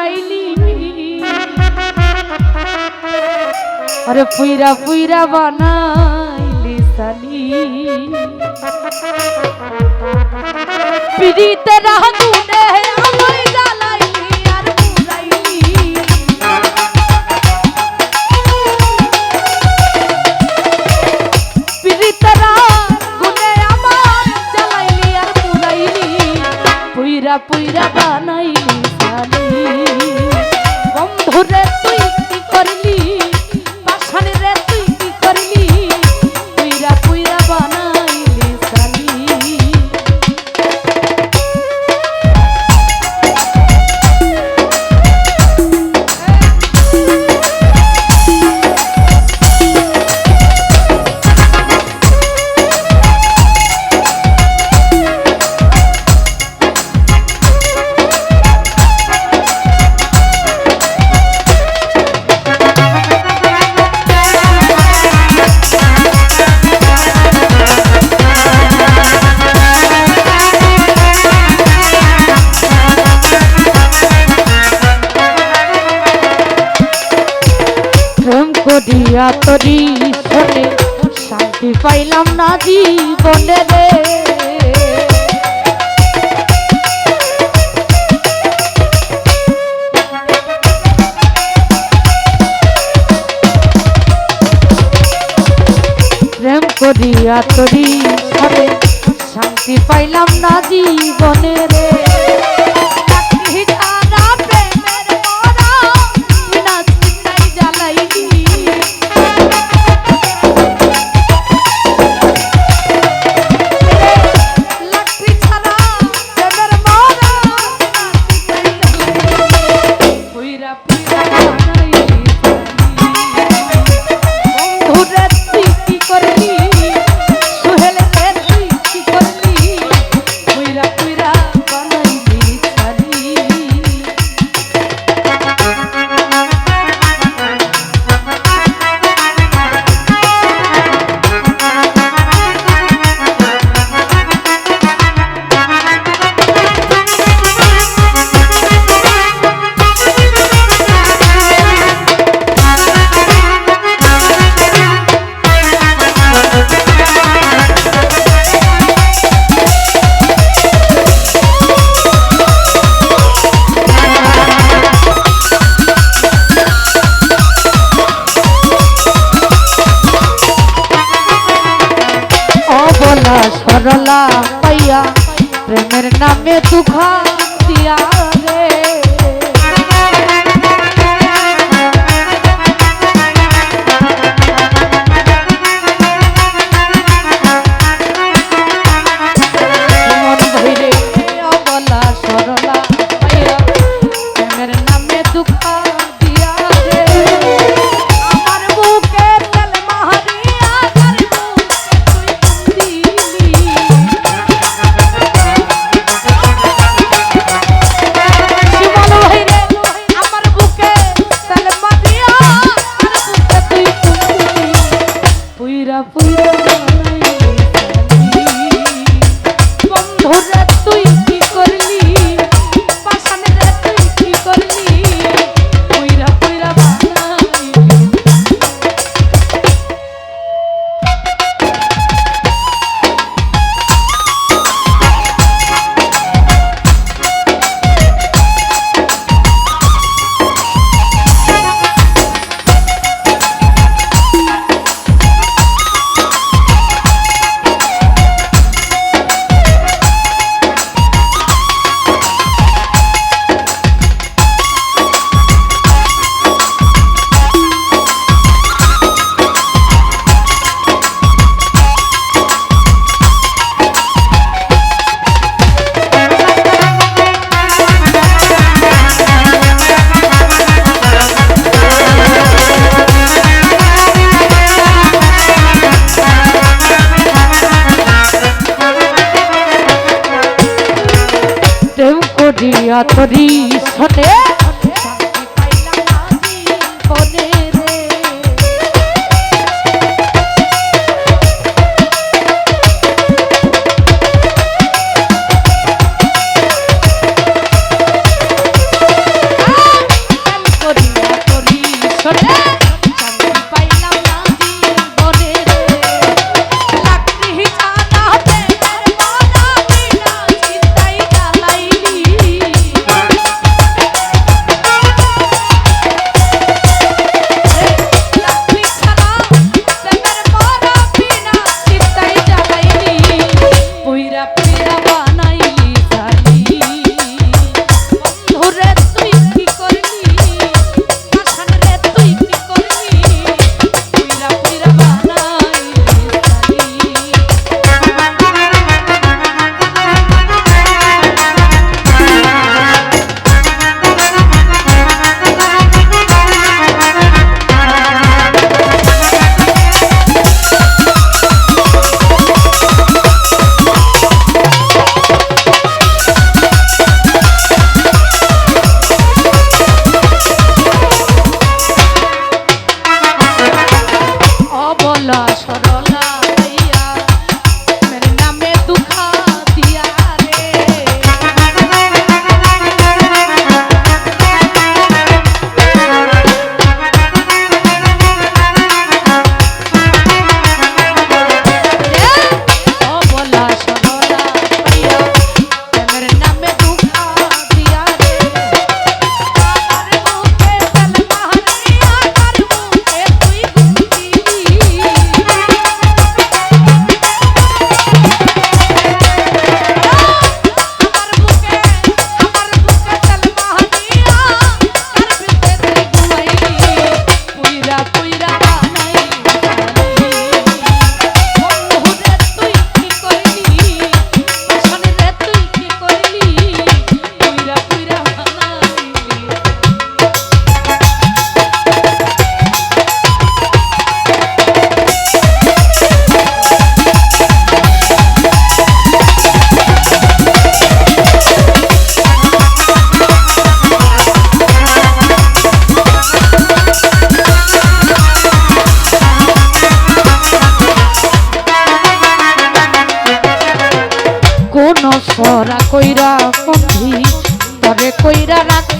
হারাইলি আরে পুইরা পুইরা বানাইলি সালি পিড়িতে রাহুনে মায়া শোনে শান্তি পাইলাম না জীবনে রে। প্রেম শোনে শান্তি পাইলাম না জীবনে রে। pira pira, pira, pira, pira, pira. सरला पैया प्रेमर नामे दुखा दिया প্রিয়া তরি শোনে নসরা কইরা বন্ধি তবে কইরা রাখতে